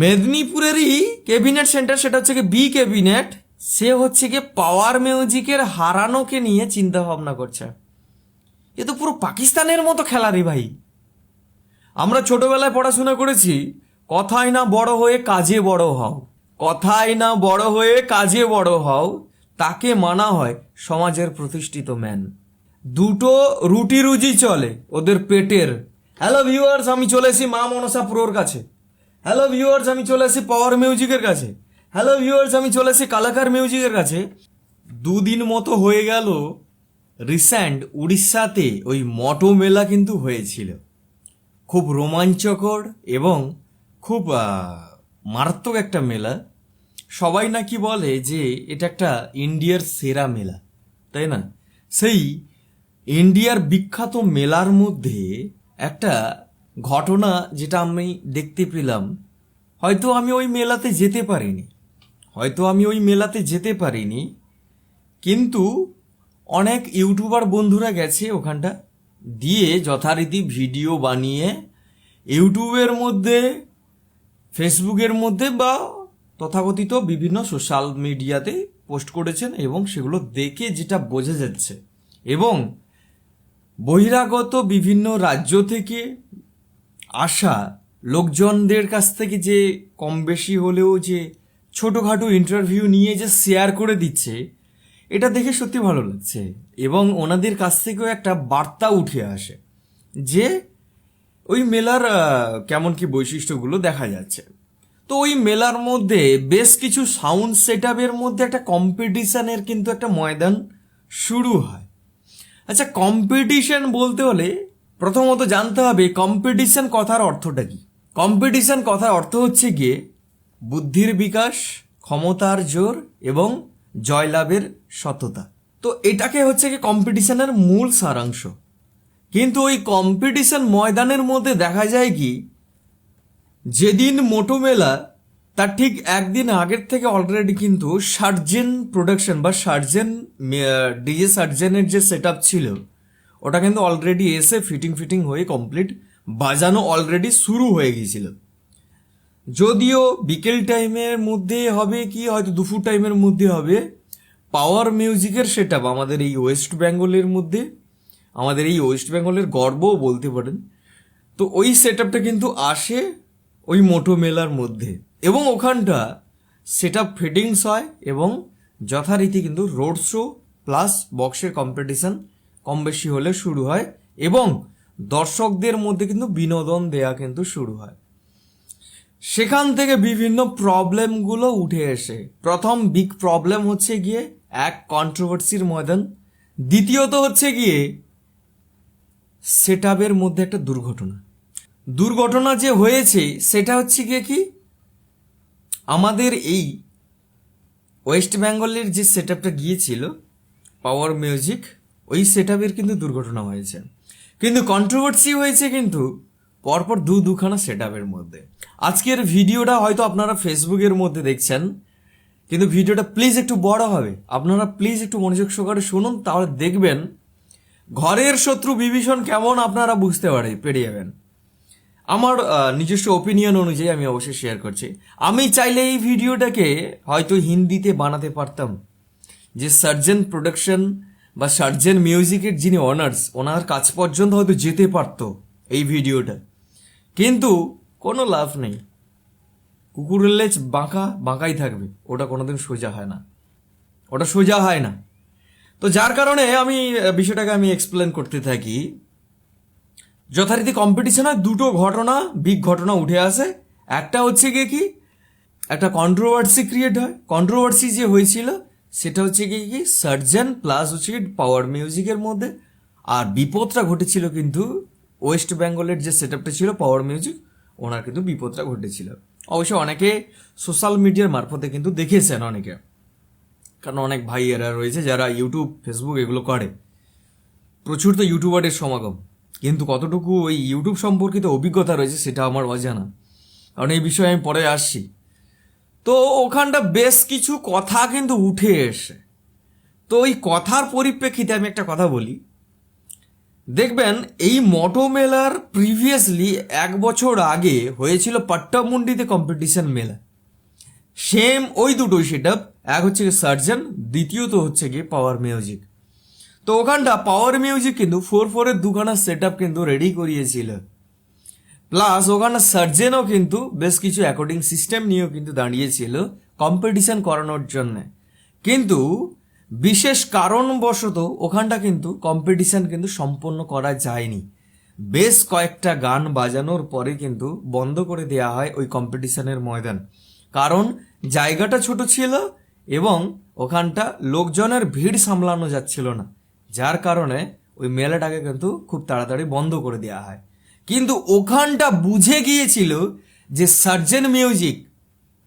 মেদিনীপুরেরই cabinet centre, সেটা হচ্ছে কি বি ক্যাবিনেট। সে হচ্ছে কি পাওয়ার মিউজিকের হারানোকে নিয়ে চিন্তা ভাবনা করছে। এ তো পুরো পাকিস্তানের মতো খেলা রে ভাই। আমরা ছোটবেলায় পড়াশোনা করেছি কথায় না বড় হয়ে কাজে বড় হও। কথায় না বড় হয়ে কাজে বড় হও, তাকে মানা হয় সমাজের প্রতিষ্ঠিত ম্যান দুটো রুটি রুজি চলে ওদের পেটের। হ্যালো ভিউয়ার্স আমি চলে এসেছি মা মনসা পুরোর কাছে। হ্যালো ভিউয়ার্স আমি চলে আসি পাওয়ার মিউজিকের কাছে। হ্যালো ভিউয়ার্স আমি চলে আসি কালাকার মিউজিকের কাছে। দুদিন মতো হয়ে গেল রিসেন্ট উড়িষ্যাতে ওই মটো মেলা কিন্তু হয়েছিল। খুব রোমাঞ্চকর এবং খুব মারাত্মক একটা মেলা। সবাই নাকি বলে যে এটা একটা ইন্ডিয়ার সেরা মেলা, তাই না? সেই ইন্ডিয়ার বিখ্যাত মেলার মধ্যে একটা ঘটনা যেটা আমি দেখতে পেলাম, হয়তো আমি ওই মেলাতে যেতে পারিনি। হয়তো আমি ওই মেলাতে যেতে পারিনি, কিন্তু অনেক ইউটিউবার বন্ধুরা গেছে ওখানটা দিয়ে যথারীতি ভিডিও বানিয়ে ইউটিউবের মধ্যে, ফেসবুকের মধ্যে বা তথাকথিত বিভিন্ন সোশ্যাল মিডিয়াতে পোস্ট করেছেন এবং সেগুলো দেখে যেটা বোঝা যাচ্ছে। এবং বহিরাগত বিভিন্ন রাজ্য থেকে আসা লোকজনদের কাছ থেকে যে কম বেশি হলেও যে ছোটোখাটো ইন্টারভিউ নিয়ে যে শেয়ার করে দিচ্ছে, এটা দেখে সত্যি ভালো লাগছে। এবং ওনাদের কাছ থেকেও একটা বার্তা উঠে আসে যে ওই মেলার কেমন কি বৈশিষ্ট্যগুলো দেখা যাচ্ছে। তো ওই মেলার মধ্যে বেশ কিছু সাউন্ড সেট মধ্যে একটা কম্পিটিশানের কিন্তু একটা ময়দান শুরু হয়। আচ্ছা কম্পিটিশন বলতে হলে প্রথমত জানতে হবে কম্পিটিশন কথার অর্থটা কি? কম্পিটিশন কথার অর্থ হচ্ছে গিয়ে বুদ্ধির বিকাশ, ক্ষমতার জোর এবং জয়লাভের সততা। তো এটাকে হচ্ছে কি কম্পিটিশনের মূল সারাংশ। কিন্তু ওই কম্পিটিশন ময়দানের মধ্যে দেখা যায় কি, যেদিন মোটো মেলা, তার ঠিক একদিন আগের থেকে অলরেডি কিন্তু সার্জেন প্রোডাকশন বা সার্জেন ডিজে সার্জেনের যে সেট ছিল ওটা কিন্তু অলরেডি এসে ফিটিং ফিটিং হয়ে কমপ্লিট বাজানো অলরেডি শুরু হয়ে গিয়েছিল। যদিও বিকেল টাইমের মধ্যে হবে কি, হয়তো দুপুর টাইমের মধ্যে হবে পাওয়ার মিউজিকের সেট আমাদের এই ওয়েস্ট বেঙ্গলের মধ্যে, আমাদের এই ওয়েস্ট বেঙ্গলের গর্বও বলতে পারেন। তো ওই সেট কিন্তু আসে ওই মোটো মেলার মধ্যে এবং ওখানটা সেট আপ ফিটিংস হয় এবং যথারীতি কিন্তু রোড শো প্লাস বক্সের কম্পিটিশন কম বেশি হলে শুরু হয় এবং দর্শকদের মধ্যে কিন্তু বিনোদন দেয়া কিন্তু শুরু হয়। সেখান থেকে বিভিন্ন প্রবলেমগুলো উঠে এসে, প্রথম বিগ প্রবলেম হচ্ছে গিয়ে এক কন্ট্রোভার্সির ময়দান, দ্বিতীয়ত হচ্ছে গিয়ে সেট মধ্যে একটা দুর্ঘটনা। দুর্ঘটনা যে হয়েছে, সেটা হচ্ছে গিয়ে কি? আমাদের এই ওয়েস্ট বেঙ্গলের যে সেট গিয়েছিল পাওয়ার মিউজিক ওই সেট কিন্তু দুর্ঘটনা হয়েছে। কিন্তু কন্ট্রোভার্সি হয়েছে কিন্তু পরপর দু দুখানা সেট মধ্যে। আজকের ভিডিওটা হয়তো আপনারা ফেসবুকের মধ্যে দেখছেন, কিন্তু ভিডিওটা প্লিজ একটু বড় হবে। আপনারা প্লিজ একটু মনোযোগ সহকারে শুনুন, তাহলে দেখবেন ঘরের শত্রু বিভীষণ কেমন আপনারা বুঝতে পারে পেরে যাবেন। আমার নিজস্ব ওপিনিয়ন অনুযায়ী আমি অবশ্যই শেয়ার করছি। আমি চাইলে এই ভিডিওটাকে হয়তো হিন্দিতে বানাতে পারতাম। যে সার্জেন প্রোডাকশন বা সার্জেন মিউজিকের যিনি অনার্স ওনার কাছ পর্যন্ত হয়তো যেতে পারতো এই ভিডিওটা। কিন্তু কোনো লাভ নেই। কুকুরের লেজ বাঁকা, বাঁকাই থাকবে। ওটা কোনোদিন সোজা হয় না। ওটা সোজা হয় না। তো যার কারণে আমি বিষয়টাকে আমি এক্সপ্লেন করতে থাকি। যথারীতি কম্পিটিশনে দুটো ঘটনা বিগ ঘটনা উঠে আসে। একটা হচ্ছে গিয়ে কি? একটা কন্ট্রোভার্সি ক্রিয়েট হয়। কন্ট্রোভার্সি যে হয়েছিল সেটা হচ্ছে গিয়ে কি সার্জেন প্লাস হচ্ছে কি পাওয়ার মিউজিকের মধ্যে। আর বিপদটা ঘটেছিল কিন্তু ওয়েস্ট বেঙ্গলের যে সেট আপটা ছিল পাওয়ার মিউজিক ওনার কিন্তু বিপদটা ঘটেছিল। অবশ্য অনেকে সোশ্যাল মিডিয়ার মারফতে কিন্তু দেখেছেন অনেকে। কারণ অনেক ভাইয়েরা রয়েছে যারা ইউটিউব ফেসবুক এগুলো করে। প্রচুর তো ইউটিউবারের সমাগম। কিন্তু কতটুকু ওই ইউটিউব সম্পর্কিত অভিজ্ঞতা রয়েছে সেটা আমার অজানা। কারণ এই বিষয়ে আমি পরে আসছি। তো ওখানটা বেশ কিছু কথা কিন্তু উঠে এসে। তো ওই কথার পরিপ্রেক্ষিতে আমি একটা কথা বলি। দেখবেন, এই মটো মেলার প্রিভিয়াসলি এক বছর আগে হয়েছিল পাট্টামুন্ডিতে কম্পিটিশন মেলা। সেম ওই দুটোই সেট এক হচ্ছে গিয়ে সার্জন দ্বিতীয়ত হচ্ছে গিয়ে পাওয়ার মিউজিক তো ওখানটা পাওয়ার মিউজিক কিন্তু ফোর ফোরের দুখানা সেট কিন্তু রেডি করিয়েছিল। প্লাস ওখানে সার্জেনও কিন্তু বেশ কিছু অ্যাকর্ডিং সিস্টেম নিয়েও কিন্তু দাঁড়িয়েছিল কম্পিটিশন করানোর জন্য। কিন্তু বিশেষ কারণবশত ওখানটা কিন্তু কম্পিটিশন কিন্তু সম্পন্ন করা যায়নি। বেশ কয়েকটা গান বাজানোর পরে কিন্তু বন্ধ করে দেওয়া হয় ওই কম্পিটিশনের ময়দান। কারণ জায়গাটা ছোট ছিল এবং ওখানটা লোকজনের ভিড় সামলানো যাচ্ছিল না। যার কারণে ওই মেলাটাকে কিন্তু খুব তাড়াতাড়ি বন্ধ করে দেওয়া হয়। কিন্তু ওখানটা বুঝে গিয়েছিল যে সার্জেন মিউজিক,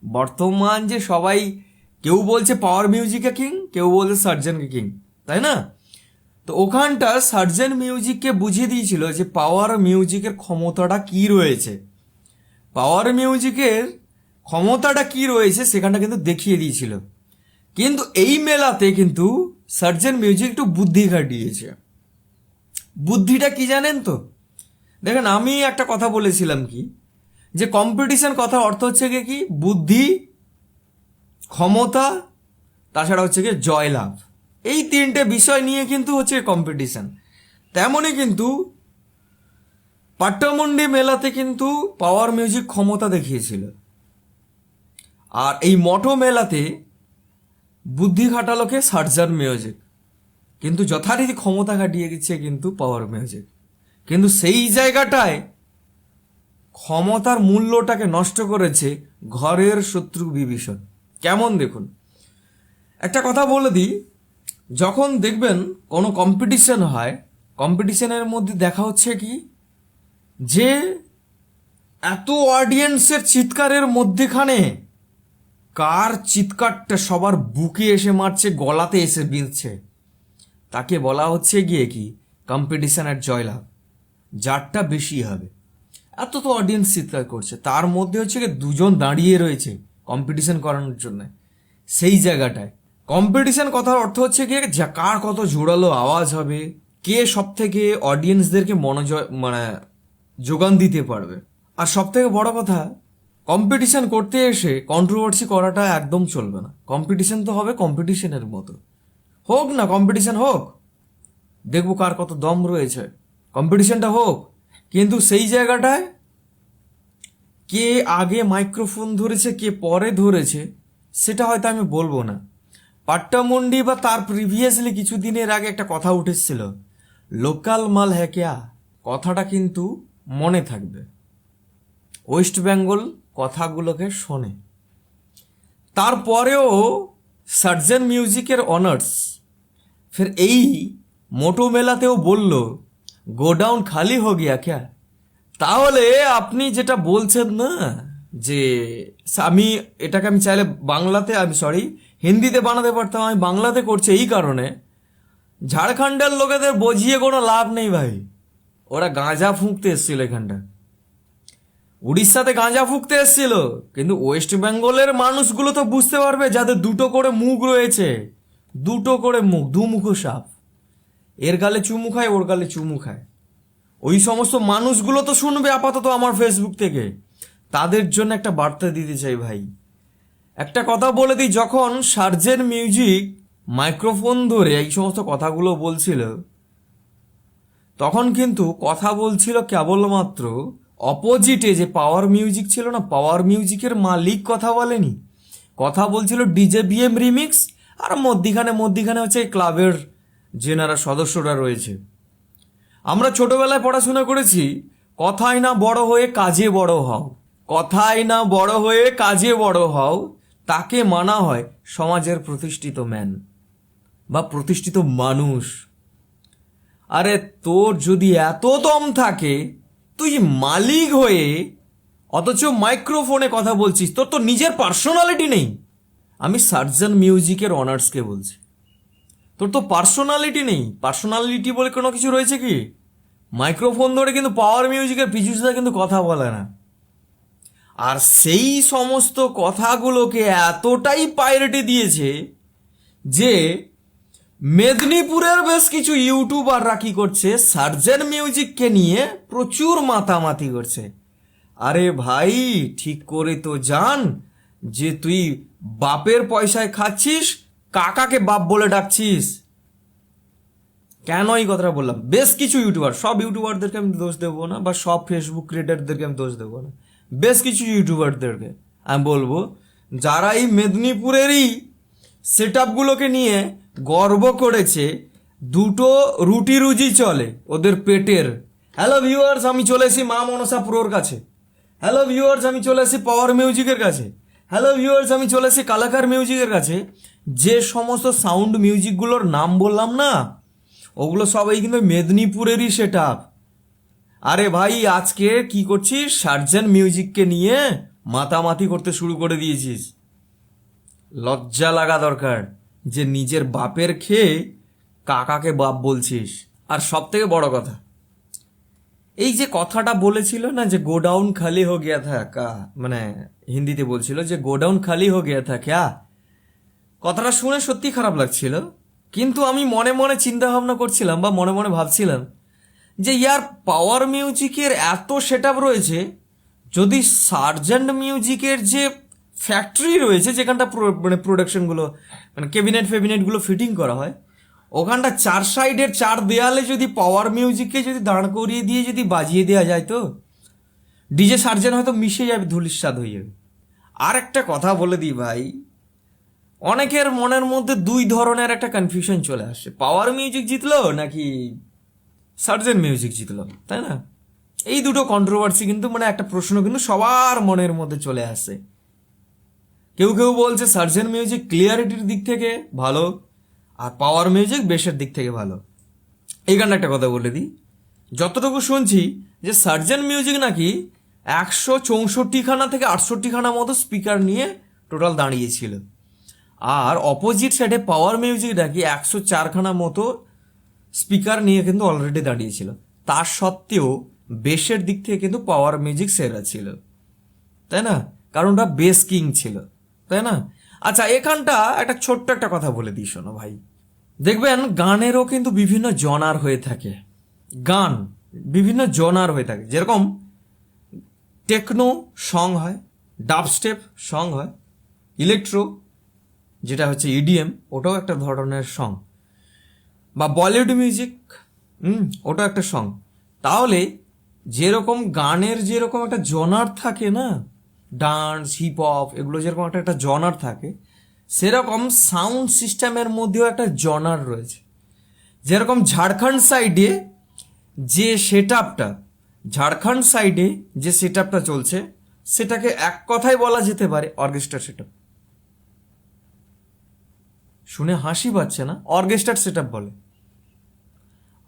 বর্তমান যে সবাই, কেউ বলছে পাওয়ার মিউজিকে কিং, কেউ বলছে সার্জেনকে কিং, তাই না? তো ওখানটা সার্জেন মিউজিককে বুঝিয়ে দিয়েছিল যে পাওয়ার মিউজিকের ক্ষমতাটা কি রয়েছে। পাওয়ার মিউজিকের ক্ষমতাটা কি রয়েছে সেখানটা কিন্তু দেখিয়ে দিয়েছিল। কিন্তু এই মেলাতে কিন্তু সার্জেন মিউজিক একটু বুদ্ধি খাটিয়েছে। বুদ্ধিটা কি জানেন তো? দেখেন, আমি একটা কথা বলেছিলাম কি? যে কম্পিটিশন কথার অর্থ হচ্ছে গিয়ে কি? বুদ্ধি, ক্ষমতা, তাছাড়া হচ্ছে গিয়ে জয়লাভ। এই তিনটে বিষয় নিয়ে কিন্তু হচ্ছে কম্পিটিশন তেমনই কিন্তু পাট্টামুন্ডি মেলাতে কিন্তু পাওয়ার মিউজিক ক্ষমতা দেখিয়েছিল। আর এই মটো মেলাতে বুদ্ধি খাটালোকে সার্জার মিউজিক কিন্তু যথারীতি ক্ষমতা খাটিয়ে গেছে কিন্তু পাওয়ার মিউজিক কিন্তু সেই জায়গাটায় ক্ষমতার মূল্যটাকে নষ্ট করেছে ঘরের শত্রু বিভীষণ। কেমন দেখুন? একটা কথা বলে দিই, যখন দেখবেন কোনো কম্পিটিশন হয় কম্পিটিশনের মধ্যে দেখা হচ্ছে কি, যে এত অডিয়েন্সের চিৎকারের মধ্যেখানে কার চিৎকারটা সবার বুকে এসে মারছে, গলাতে এসে বিঁধছে, তাকে বলা হচ্ছে গিয়ে কি কম্পিটিশনের জয়লাভ। যারটা বেশি হবে। এত তো অডিয়েন্স চিৎকার করছে। তার মধ্যে হচ্ছে কি দুজন দাঁড়িয়ে রয়েছে কম্পিটিশন করানোর জন্য। সেই জায়গাটায়। কম্পিটিশন কথার অর্থ হচ্ছে কি যা কার কত জোরালো আওয়াজ হবে, কে সব থেকে অডিয়েন্সদেরকে মনোজয় মানে যোগান দিতে পারবে। আর সব থেকে বড় কথা কম্পিটিশন করতে এসে কন্ট্রোভার্সি করাটা একদম চলবে না। কম্পিটিশন তো হবে কম্পিটিশনের মতো। হোক না কম্পিটিশন হোক। দেখব কার কত দম রয়েছে। কম্পিটিশনটা হোক, কিন্তু সেই জায়গাটায় কে আগে মাইক্রোফোন ধরেছে, কে পরে ধরেছে, সেটা হয়তো আমি বলব না। পাট্টামুন্ডি বা তার প্রিভিয়াসলি কিছু দিনের আগে একটা কথা উঠেছিল, লোকাল মাল হ্যাঁ ক্যা? কথাটা কিন্তু মনে থাকবে। ওয়েস্ট বেঙ্গল কথাগুলোকে শোনে। তারপরেও সার্জেন মিউজিকের অনার্স ফের এই মোটো মেলাতেও বলল গোডাউন খালি হো গিয়া ক্যা? তাহলে আপনি যেটা বলছেন না, যে আমি, এটাকে আমি চাইলে বাংলাতে, আমি সরি হিন্দিতে বানাতে পারতাম, আমি বাংলাতে করছি এই কারণে। ঝাড়খণ্ডের লোকেদের বুঝিয়ে কোনো লাভ নেই ভাই। ওরা গাঁজা ফুঁকতে এসেছিল এখানটা। উড়িষ্যাতে গাঁজা ফুঁকতে এসেছিল, কিন্তু ওয়েস্ট বেঙ্গলের মানুষগুলো তো বুঝতে পারবে যাদের দুটো করে মুখ রয়েছে। দুটো করে মুখ দু মুখো সাপ। এর গালে চুমু খায়, ওর গালে চুমু খায়। ওই সমস্ত মানুষগুলো তো শুনবে আপাতত আমার ফেসবুক থেকে। তাদের জন্য একটা বার্তা দিতে চাই ভাই। একটা কথা বলে দিই, যখন সার্জেন মিউজিক মাইক্রোফোন ধরে এই সমস্ত কথাগুলো বলছিল, তখন কিন্তু কথা বলছিল কেবলমাত্র অপোজিটে যে পাওয়ার মিউজিক ছিল না পাওয়ার মিউজিকের মালিক কথা বলেনি। কথা বলছিল ডিজে বিএম রিমিক্স আর মধ্যিখানে মধ্যিখানে হচ্ছে ক্লাবের যেনারা সদস্যরা রয়েছে। আমরা ছোটবেলায় পড়াশোনা করেছি কথায় না বড় হয়ে কাজে বড় হও। কথায় না বড় হয়ে কাজে বড় হও, তাকে মানা হয় সমাজের প্রতিষ্ঠিত ম্যান বা প্রতিষ্ঠিত মানুষ। আরে তোর যদি এত দম থাকে, তুই মালিক হয়ে অথচ মাইক্রোফোনে কথা বলছিস, তোর তো নিজের পার্সোনালিটি নেই। আমি সার্জন মিউজিকের অনার্সকে বলছি। তোর তো পার্সোনালিটি নেই। পার্সোনালিটি বলে কোনো কিছু রয়েছে কি? মাইক্রোফোন ধরে কিন্তু পাওয়ার মিউজিকের পিছু সাথে কিন্তু কথা বলে না। আর সেই সমস্ত কথাগুলোকে এতটাই পাইরেটে দিয়েছে যে মেদিনীপুরের বেশ কিছু ইউটিউবাররা কি করছে? সার্জেন মিউজিককে নিয়ে প্রচুর মাতামাতি করছে। আরে ভাই, ঠিক করে তো জান যে তুই বাপের পয়সায় খাচ্ছিস কাকাকে বাপ বলে ডাকছিস? কেন এই কথাটা বললাম? বেশ কিছু ইউটিউবার, সব ইউটিউবারদেরকে আমি দোষ দেবো না বা সব ফেসবুক ক্রিয়েটারদেরকে আমি দোষ দেবো না। বেশ কিছু ইউটিউবারদেরকে আমি বলব, যারা এই মেদিনীপুরেরই সেট আপগুলোকে নিয়ে গর্ব করেছে, দুটো রুটি রুজি চলে ওদের পেটের। হ্যালো ভিউয়ার্স আমি চলে এসেছি মা মনসা প্রোর কাছে। হ্যালো ভিউয়ার্স আমি চলে এসেছি পাওয়ার মিউজিকের কাছে। হ্যালো ভিউয়ার্স আমি চলে এসেছি কালাকার মিউজিকের কাছে। যে সমস্ত সাউন্ড মিউজিকগুলোর নাম বললাম না, ওগুলো সবাই কিন্তু মেদিনীপুরেরই সেট আপ আরে ভাই, আজকে কি করছিস? সার্জেন মিউজিককে নিয়ে মাতামাতি করতে শুরু করে দিয়েছিস। লজ্জা লাগা দরকার যে নিজের বাপের খেয়ে কাকাকে বাপ বলছিস। আর সব থেকে বড় কথা, এই যে কথাটা বলেছিল না যে গোডাউন খালি হো গিয়া থা কা মানে হিন্দিতে বলছিল যে গোডাউন খালি হো গিয়া থা কথাটা শুনে সত্যি খারাপ লাগছিল। কিন্তু আমি মনে মনে চিন্তা ভাবনা করছিলাম বা মনে মনে ভাবছিলাম যে, ইয়ার পাওয়ার মিউজিকের এত সেট রয়েছে, যদি সার্জেন্ট মিউজিকের যে ফ্যাক্টরি রয়েছে, যেখানটা মানে প্রোডাকশনগুলো মানে ক্যাবিনেট ফেবিনেটগুলো ফিটিং করা হয়, ওখানটা চার সাইডের চার দেয়ালে যদি পাওয়ার মিউজিককে যদি দাঁড় করিয়ে দিয়ে যদি বাজিয়ে দেওয়া যায় তো ডিজে সার্জেন হয়তো মিশে যাবে ধুলির স্বাদ হয়ে যাবে। আর একটা কথা বলে দিই ভাই অনেকের মনের মধ্যে দুই ধরনের একটা কনফিউশন চলে আসে। পাওয়ার মিউজিক জিতলো নাকি সার্জেন মিউজিক জিতলো, তাই না? এই দুটো কন্ট্রোভার্সি কিন্তু মানে একটা প্রশ্ন কিন্তু সবার মনের মধ্যে চলে আসে। কেউ কেউ বলছে সার্জেন মিউজিক ক্লিয়ারিটির দিক থেকে ভালো আর পাওয়ার মিউজিক বেসের দিক থেকে ভালো। এইখানে একটা কথা বলে দিই। যতটুকু শুনছি যে সার্জেন মিউজিক নাকি একশো চৌষট্টিখানা থেকে আটষট্টিখানা মতো স্পিকার নিয়ে টোটাল দাঁড়িয়েছিল। আর অপোজিট সাইডে পাওয়ার মিউজিক নাকি একশো চারখানা মতো স্পিকার নিয়ে কিন্তু অলরেডি দাঁড়িয়েছিল। তার সত্ত্বেও বেসের দিক থেকে কিন্তু পাওয়ার মিউজিক সেরা ছিল। তাই না? কারণ ওটা বেস কিং ছিল। তাই না? আচ্ছা এখানটা একটা ছোট্ট একটা কথা বলে দিই, শোনো ভাই। দেখবেন, গানেরও কিন্তু বিভিন্ন জনার হয়ে থাকে। গান বিভিন্ন জনার হয়ে থাকে। যেরকম টেকনো সং হয় ডাব স্টেপ সং হয় ইলেকট্রো যেটা হচ্ছে ইডিএম ওটাও একটা ধরনের সং বা বলিউড মিউজিক হুম, ওটাও একটা সং তাহলে যেরকম গানের যেরকম একটা জনার থাকে না ডান্স হিপ হপ এগুলো যেরকম একটা একটা জনার থাকে, সেরকম সাউন্ড সিস্টেমের মধ্যেও একটা জনার রয়েছে। যেরকম ঝাড়খণ্ড সাইডে যে সেট আপটা ঝাড়খণ্ড সাইডে যে সেট আপটা চলছে, সেটাকে এক কথায় বলা যেতে পারে অর্কেস্ট্রা সেট শুনে হাসি পাচ্ছে না, অর্কেস্ট্রার সেট বলে।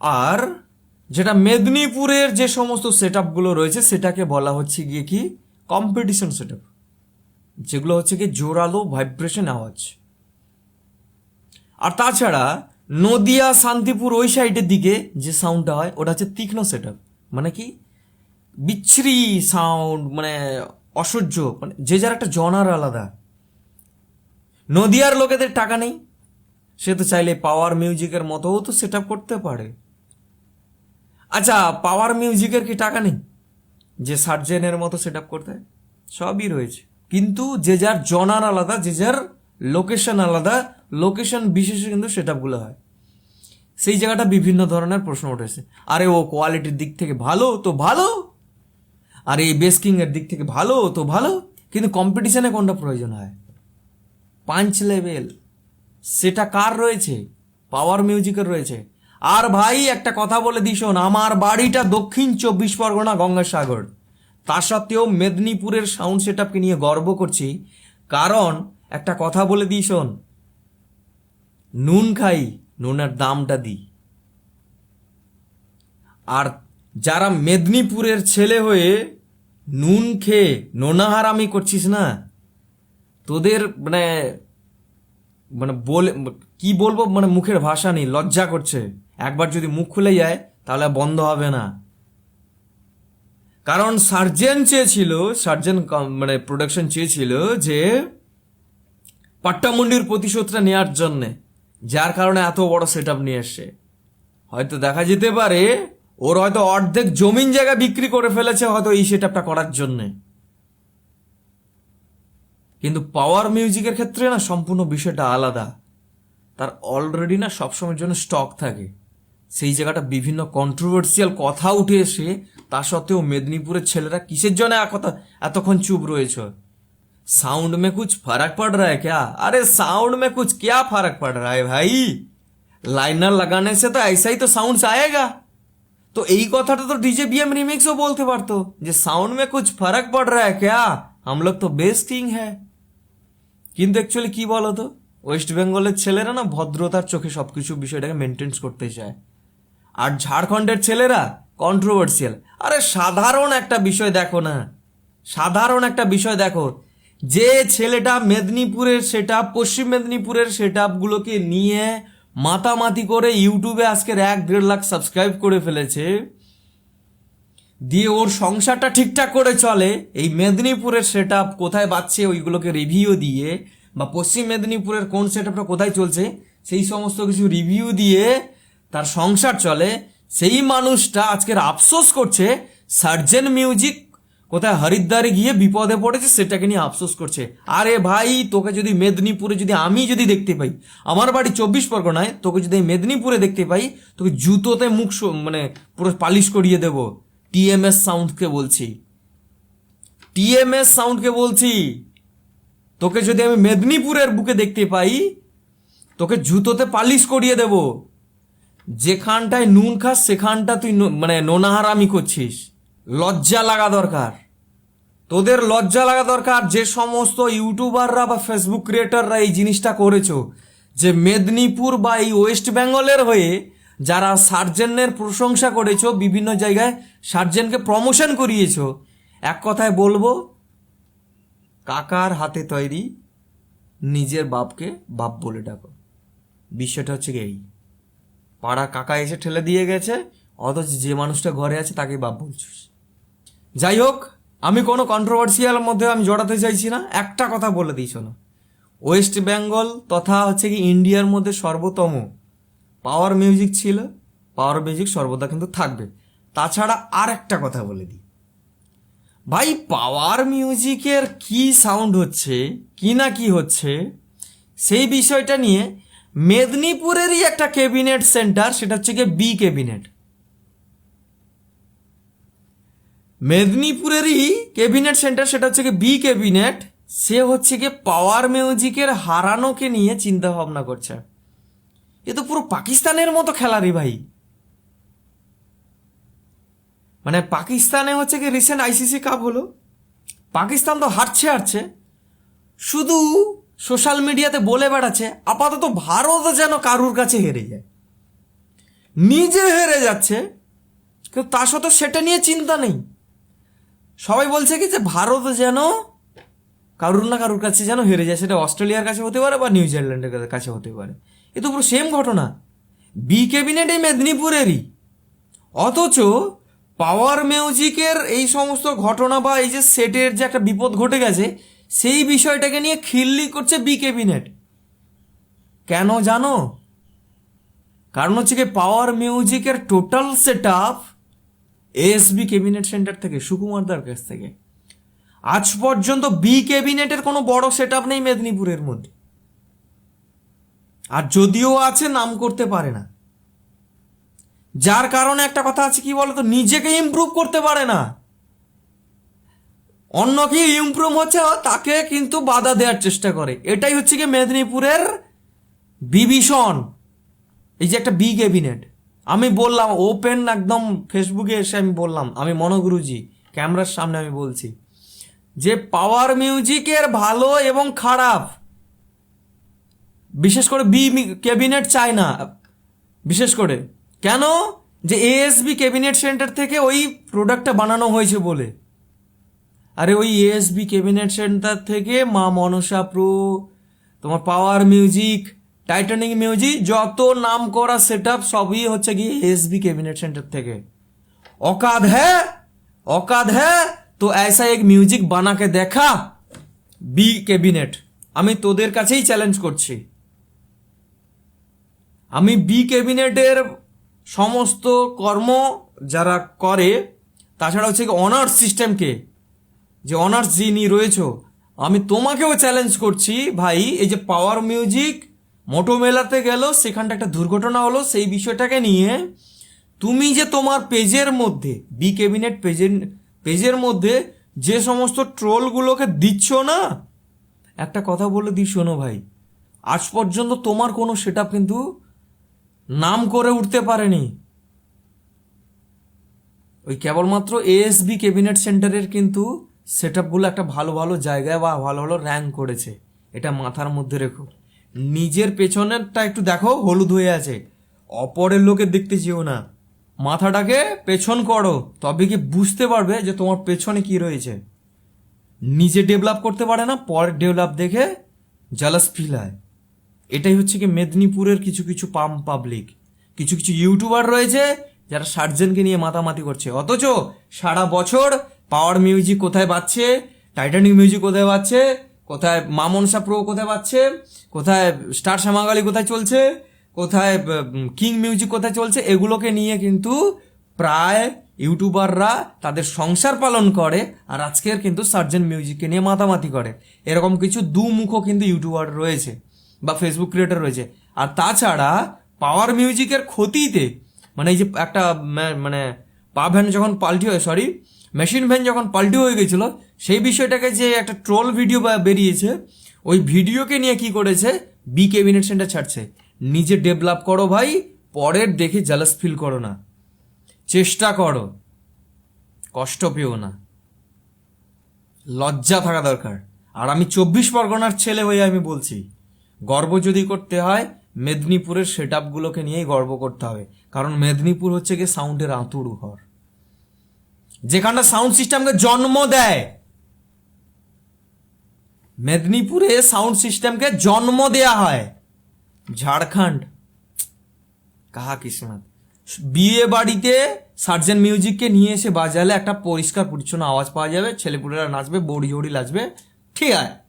আর যেটা মেদিনীপুরের যে সমস্ত সেট রয়েছে, সেটাকে বলা হচ্ছে গিয়ে কি? কম্পিটিশন সেট যেগুলো হচ্ছে কি জোরালো ভাইব্রেশন আওয়াজ। আর তাছাড়া নদিয়া, শান্তিপুর ওই সাইডের দিকে যে সাউন্ডটা হয়, ওটা হচ্ছে তীক্ষ্ণ সেট মানে কি? বিচ্ছিরি সাউন্ড মানে অসহ্য মানে যে যার একটা জনার আলাদা। নদিয়ার লোকেদের টাকা নেই সে তো চাইলে পাওয়ার মিউজিকের মতোও তো সেট করতে পারে। আচ্ছা পাওয়ার মিউজিকের কি টাকা নেই? যে সার্জেনের মতো সেট করতে? সবই রয়েছে। কিন্তু যে যার জনার আলাদা, যে যার লোকেশন আলাদা লোকেশন বিশেষে কিন্তু সেট হয়। সেই জায়গাটা বিভিন্ন ধরনের প্রশ্ন উঠেছে। আরে ও কোয়ালিটির দিক থেকে ভালো, তো ভালো? আর এই বেস্কিং এর দিক থেকে ভালো, তো ভালো? কিন্তু কম্পিটিশনে কোনটা প্রয়োজন হয়? পাঞ্চ লেভেল সেটা কার রয়েছে? পাওয়ার মিউজিকের রয়েছে। আর ভাই, একটা কথা বলে শোন, আমার বাড়িটা দক্ষিণ চব্বিশ পরগনা গঙ্গাসাগর। তা সত্ত্বেও মেদিনীপুরের সাউন্ড সেট নিয়ে গর্ব করছি। কারণ, একটা কথা বলে দিই শোন। নুন খাই, নুনের দামটা দিই। আর যারা মেদিনীপুরের ছেলে হয়ে নুন খেয়ে নোনাহারামি করছিস না? তোদের মানে মানে বলে, কি বলব? মানে মুখের ভাষা নেই, লজ্জা করছে। একবার যদি মুখ খুলে যায়, তাহলে বন্ধ হবে না। কারণ সার্জেন চেয়েছিল, সার্জেন মানে প্রোডাকশন চেয়েছিল যে পাট্টামুন্ডির প্রতিশোধটা নেওয়ার জন্যে, যার কারণে এত বড় সেট আপ নিয়ে এসছে। হয়তো দেখা যেতে পারে, ওর হয়তো অর্ধেক জমিন জায়গা বিক্রি করে ফেলেছে হয়তো এই সেট করার জন্যে। কিন্তু পাওয়ার মিউজিকের ক্ষেত্রে না সম্পূর্ণ বিষয়টা আলাদা তার অলরেডি না সবসময়ের জন্য স্টক থাকে সেই জায়গাটা বিভিন্ন কন্ট্রোভার্সিয়াল কথা উঠে এসে তা সত্ত্বেও মেদিনীপুরের ছেলেরা কিসের জন্য কথা এতক্ষণ চুপ রয়েছে साउंड में कुछ फर्क पड़ रहा है क्या अरे साउंड में कुछ क्या फर्क पड़ रहा है भाई लाइनर लगाने से तो ऐसा ही तो साउंड आएगा তো এই কথাটা তো ডিজে বিএম রিমিক্সও বলতে পারতো যে সাউন্ড মে কুছ ফরক পড় রা হ্যায় ক্যা হাম লোগ তো বেস্ট কিং হ্যায় কিন্তু অ্যাকচুয়ালি কি বলতো? ওয়েস্ট বেঙ্গলের ছেলেরা না ভদ্রতার চোখে সব কিছু বিষয়টাকে মেনটেন করতে চায়। আর ঝাড়খণ্ডের ছেলেরা কন্ট্রোভার্সিয়াল আরে সাধারণ একটা বিষয় দেখো না। সাধারণ একটা বিষয় দেখো। যে ছেলেটা মেদিনীপুরের সেট পশ্চিম মেদিনীপুরের সেট গুলোকে নিয়ে মাতামাতি করে ইউটিউবে আজকের এক দেড় লাখ সাবস্ক্রাইব করে ফেলেছে দিয়ে ওর সংসারটা ঠিকঠাক করে চলে, এই মেদিনীপুরের সেট কোথায় বাচ্চে ওইগুলোকে রিভিউ দিয়ে, বা পশ্চিম মেদিনীপুরের কোন সেট কোথায় চলছে, সেই সমস্ত কিছু রিভিউ দিয়ে তার সংসার চলে। সেই মানুষটা আজকের আফসোস করছে সার্জেন মিউজিক কোথায় হরিদ্বারে গিয়ে বিপদে পড়েছে সেটাকে নিয়ে আফসোস করছে। আরে ভাই, তোকে যদি মেদিনীপুরে যদি আমি যদি দেখতে পাই, আমার বাড়ি চব্বিশ পরগনায়, তোকে যদি মেদিনীপুরে দেখতে পাই, তোকে জুতোতে মুখ মানে পুরো পালিশ করিয়ে দেবো। টিএমএস সাউন্ডকে বলছি। টিএমএস সাউন্ডকে বলছি। তোকে যদি আমি মেদিনীপুরের বুকে দেখতে পাই, তোকে জুতোতে পালিশ করিয়ে দেব। যেখানটায় নুন খাস, সেখানটা তুই মানে নোনাহারামি করছিস। লজ্জা লাগা দরকার। তোদের লজ্জা লাগা দরকার যে সমস্ত ইউটিউবাররা বা ফেসবুক ক্রিয়েটাররা এই জিনিসটা করেছ, যে মেদিনীপুর বা এই ওয়েস্ট বেঙ্গলের হয়ে যারা সার্জেনের প্রশংসা করেছ বিভিন্ন জায়গায়, সার্জেনকে প্রমোশন করিয়েছো, এক কথায় বলব, কাকার হাতে তৈরি, নিজের বাপকে বাপ বলে ডাকো। বিষয়টা হচ্ছে এই। পাড়া কাকা এসে ঠেলে দিয়ে গেছে, অথচ যে মানুষটা ঘরে আছে তাকে বাপ বলছিস যাই হোক, আমি কোনো কন্ট্রোভার্সিয়াল মধ্যে আমি জড়াতে চাইছি না, একটা কথা বলে দিই শোনো ওয়েস্ট বেঙ্গল তথা হচ্ছে কি ইন্ডিয়ার মধ্যে সর্বোত্তম পাওয়ার মিউজিক ছিল পাওয়ার মিউজিক সর্বদা কিন্তু থাকবে। তাছাড়া আর একটা কথা বলে দিই। ভাই পাওয়ার মিউজিকের কি সাউন্ড হচ্ছে, কি না কি হচ্ছে, সেই বিষয়টা নিয়ে মেদিনীপুরেরই একটা ক্যাবিনেট সেন্টার সেটা হচ্ছে গিয়ে বি ক্যাবিনেট মেদিনীপুরেরই ক্যাবিনেট সেন্টার সেটা হচ্ছে গিয়ে বি ক্যাবিনেট সে হচ্ছে গিয়ে পাওয়ার মিউজিকের হারানোকে নিয়ে চিন্তা ভাবনা করছে। এ তো পুরো পাকিস্তানের মতো খেলা রে ভাই। মানে পাকিস্তানে হচ্ছে কি রিসেন্ট আইসিসি কাপ হলো। পাকিস্তান তো হারছে হারছে। শুধু সোশ্যাল মিডিয়াতে বলে বেড়াচ্ছে, আপাতত ভারত যেন কারুর কাছে হেরে যায়। নিজে হেরে যাচ্ছে, কিন্তু তা সত্ত্বেও সেটা নিয়ে চিন্তা নেই। সবাই বলছে কি যে ভারত যেন কারুর না কারুর কাছে যেন হেরে যায়, সেটা অস্ট্রেলিয়ার কাছে হতে পারে বা নিউজিল্যান্ডের কাছে হতে পারে। এ তো পুরো সেম ঘটনা। বি ক্যাবিনেট এই মেদিনীপুরেরই। অথচ পাওয়ার মিউজিকের এই সমস্ত ঘটনা বা এই যে সেটের যে একটা বিপদ ঘটে গেছে, সেই বিষয়টাকে নিয়ে খিল্লি করছে বি ক্যাবিনেট কেন জানো? কারণ হচ্ছে কি পাওয়ার মিউজিকের total set up SB cabinet center থেকে সুকুমারদার কাছ থেকে। আজ পর্যন্ত বি ক্যাবিনেটের কোনো বড় সেট আপ নেই মেদিনীপুরের মধ্যে। আর যদিও আছে, নাম করতে পারে না। যার কারণে একটা কথা আছে, কি বলতো? নিজেকে ইমপ্রুভ করতে পারে না। অন্য কি ইমপ্রুভ হচ্ছে, তাকে কিন্তু বাধা দেওয়ার চেষ্টা করে। এটাই হচ্ছে কি মেদিনীপুরের বিভীষণ। এই যে একটা বি ক্যাবিনেট আমি বললাম ওপেন একদম ফেসবুকে এসে আমি বললাম, আমি মনোগুরুজি, ক্যামেরার সামনে আমি বলছি, যে পাওয়ার মিউজিকের ভালো এবং খারাপ বিশেষ করে বি ক্যাবিনেট চায় না। বিশেষ করে। কেন? যে এএসবি ক্যাবিনেট সেন্টার থেকে ওই প্রোডাক্টটা বানানো হয়েছে বলে। আরে ওই এএসবি ক্যাবিনেট সেন্টার থেকে মা মনসা প্রো, তোমার পাওয়ার মিউজিক, টাইটানিক মিউজিক, যত নাম করা সেট আপ সবই হচ্ছে কি এএসবি ক্যাবিনেট সেন্টার থেকে। অকাদ হ্যাঁ? অকাদ হ্যাঁ? তো এসা এক মিউজিক বানাকে দেখা। B cabinet. আমি তোদের কাছেই চ্যালেঞ্জ করছি। আমি বি ক্যাবিনেটের সমস্ত কর্ম যারা করে, তাছাড়া হচ্ছে অনার্স সিস্টেমকে যে অনার্স যিনি রয়েছে, আমি তোমাকেও চ্যালেঞ্জ করছি, ভাই, এই যে পাওয়ার মিউজিক মোটো মেলাতে গেল, সেখানটা একটা দুর্ঘটনা হলো, সেই বিষয়টাকে নিয়ে তুমি যে তোমার পেজের মধ্যে বি ক্যাবিনেট পেজের পেজের মধ্যে যে সমস্ত ট্রোলগুলোকে দিচ্ছ না, একটা কথা বলে দিই, শোনো ভাই, আজ পর্যন্ত তোমার কোনো সেট কিন্তু নাম করে উঠতে পারেনি। ওই কেবলমাত্র এএসবি ক্যাবিনেট সেন্টারের কিন্তু সেট আপগুলো একটা ভালো ভালো জায়গায় বা ভালো ভালো র্যাঙ্ক করেছে। এটা মাথার মধ্যে রেখো। নিজের পেছনেরটা একটু দেখো, হলুদ হয়ে আছে। অপরের লোকে দেখতে যেও না। মাথাটাকে পেছন করো, তবে কি বুঝতে পারবে যে তোমার পেছনে কি রয়েছে। নিজে ডেভেলপ করতে পারে না পরের ডেভেলপ দেখে জালাস ফিল হয়। এটাই হচ্ছে কি মেদিনীপুরের কিছু কিছু পাম পাবলিক কিছু কিছু ইউটিউবার রয়েছে যারা সার্জেনকে নিয়ে মাতামাতি করছে। অথচ সারা বছর পাওয়ার মিউজিক কোথায় বাজছে টাইটানিক মিউজিক কোথায় বাজছে, কোথায় মামনসা প্রো কোথায় বাজছে, কোথায় স্টার শ্যামাগালি কোথায় চলছে, কোথায় কিং মিউজিক কোথায় চলছে, এগুলোকে নিয়ে কিন্তু প্রায় ইউটিউবাররা তাদের সংসার পালন করে আর আজকের কিন্তু সার্জেন মিউজিককে নিয়ে মাতামাতি করে। এরকম কিছু দুমুখো কিন্তু ইউটিউবার রয়েছে। বা ফেসবুক ক্রিয়েটার রয়েছে। আর তাছাড়া পাওয়ার মিউজিকের ক্ষতিতে মানে এই যে একটা মানে পা ভ্যান যখন পাল্টি হয় সরি মেশিন ভ্যান যখন পাল্টি হয়ে গেছিল, সেই বিষয়টাকে যে একটা ট্রোল ভিডিও বেরিয়েছে, ওই ভিডিওকে নিয়ে কি করেছে? বি ক্যাবিনেট সেন্টার ছাড়ছে। নিজে ডেভেলপ করো ভাই, পরের দেখে জালাস ফিল করো না। চেষ্টা করো। কষ্ট পেও না। লজ্জা থাকা দরকার। আর আমি চব্বিশ পরগনার ছেলে হয়ে আমি বলছি। গর্ব যদি করতে হয়, মেদিনীপুরের সেট আপগুলোকে নিয়েই গর্ব করতে হবে। কারণ মেদিনীপুর হচ্ছে গিয়ে সাউন্ডের আঁতুড় ঘর। যেখানটা সাউন্ড সিস্টেমকে জন্ম দেয়, মেদিনীপুরে সাউন্ড সিস্টেমকে জন্ম দেয়া হয়। ঝাড়খণ্ড। কাহা কিসমত। বিয়ে বাড়িতে সার্জেন মিউজিককে নিয়ে এসে বাজালে একটা পরিষ্কার পরিচ্ছন্ন আওয়াজ পাওয়া যাবে, ছেলেপুলেরা নাচবে বড়ি ঝড়ি নাচবে ঠিক আছে।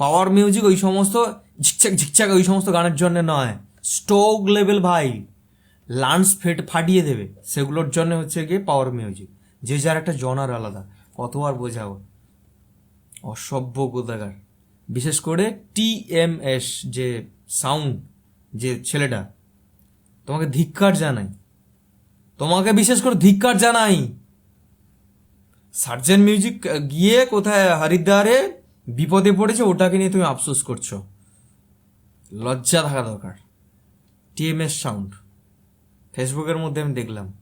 পাওয়ার মিউজিক ওই সমস্ত ঝিকচাক ঝিকচাক ওই সমস্ত গানের জন্য নয়। স্টোক লেভেল ভাই। লান্স ফেট ফাটিয়ে দেবে। সেগুলোর জন্য হচ্ছে গিয়ে পাওয়ার মিউজিক যে যার একটা জনার আলাদা। কত আর বোঝাবো? অসভ্য কোথাকার বিশেষ করে টিএমএস যে সাউন্ড যে ছেলেটা। তোমাকে ধিক্কার জানাই। তোমাকে বিশেষ করে ধিক্কার জানাই। সার্জেন মিউজিক গিয়ে কোথায়, হরিদ্বারে বিপদে পড়েছে, ওটাকে নিয়ে তুমি আফসোস করছ। লজ্জা থাকা দরকার। টিএমএস সাউন্ড ফেসবুকের মধ্যে আমি দেখলাম।